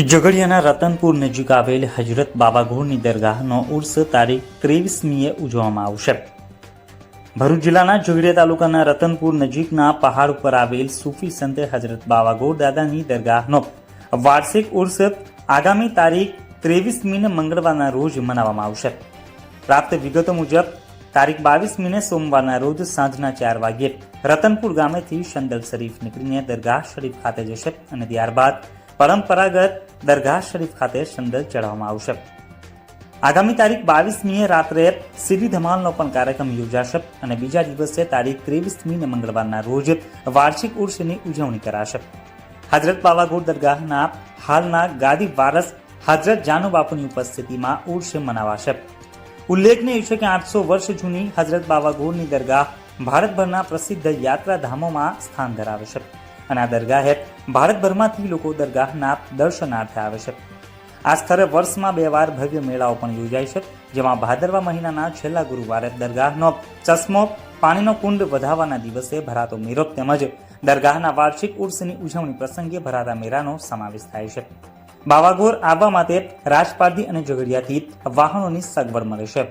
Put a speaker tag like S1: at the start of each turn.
S1: ઝઘડિયાના રતનપુર નજીક આવેલ હજરત બાબાગોરની દરગાહનો ઉર્સ તારીખ ત્રેવીસમીએ ઉજવવામાં આવશે. ભરૂચ જિલ્લાના ઝઘડિયા તાલુકાના રતનપુર નજીકના પહાડ ઉપર આવેલ સૂફી સંત હજરત બાબાગોર દાદાની દરગાહનો વાર્ષિક ઉર્સ આગામી તારીખ ત્રેવીસમીને મંગળવારના રોજ મનાવવામાં આવશે. પ્રાપ્ત વિગતો મુજબ, તારીખ બાવીસમીને સોમવારના રોજ સાંજના ચાર વાગ્યે રતનપુર ગામેથી શંદલ શરીફ નીકળીને દરગાહ શરીફ ખાતે જશે અને ત્યારબાદ પરંપરાગત દરગાહ શરીફ ખાતે શંદલ ચડાવવામાં આવશે. આગામી તારીખ બાવીસમીએ રાત્રે સીધી ધમાલનો પણ કાર્યક્રમ યોજાશે અને બીજા દિવસે તારીખ ત્રેવીસમીને મંગળવારના રોજ વાર્ષિક ઉર્ષની ઉજવણી કરાશે. હજરત બાવાગોર દરગાહના હાલના ગાદી વારસ હજરત જાનુ બાપુની ઉપસ્થિતિમાં ઉર્ષ મનાવાશે. ઉલ્લેખનીય છે કે આઠસો વર્ષ જૂની હજરત બાવાગોરની દરગાહ ભારતભરના પ્રસિદ્ધ યાત્રાધામોમાં સ્થાન ધરાવે છે. અને આ દરગાહે ભારતભરમાંથી લોકો દરગાહના દર્શનાર્થે આવે છે. આ સ્થળે વર્ષમાં બે વાર ભવ્ય મેળાઓ પણ યોજાય છે, જેમાં ભાદરવા મહિનાના છેલ્લા ગુરુવારે દરગાહનો ચશ્મો, પાણીનો કુંડ વધાવવાના દિવસે ભરાતો મેરો તેમજ દરગાહના વાર્ષિક ઉર્સની ઉજવણી પ્રસંગે ભરાતા મેળાનો સમાવેશ થાય છે. બાવાગોર આવવા માટે રાજપારધી અને ઝઘડિયાથી વાહનોની સગવડ મળે છે.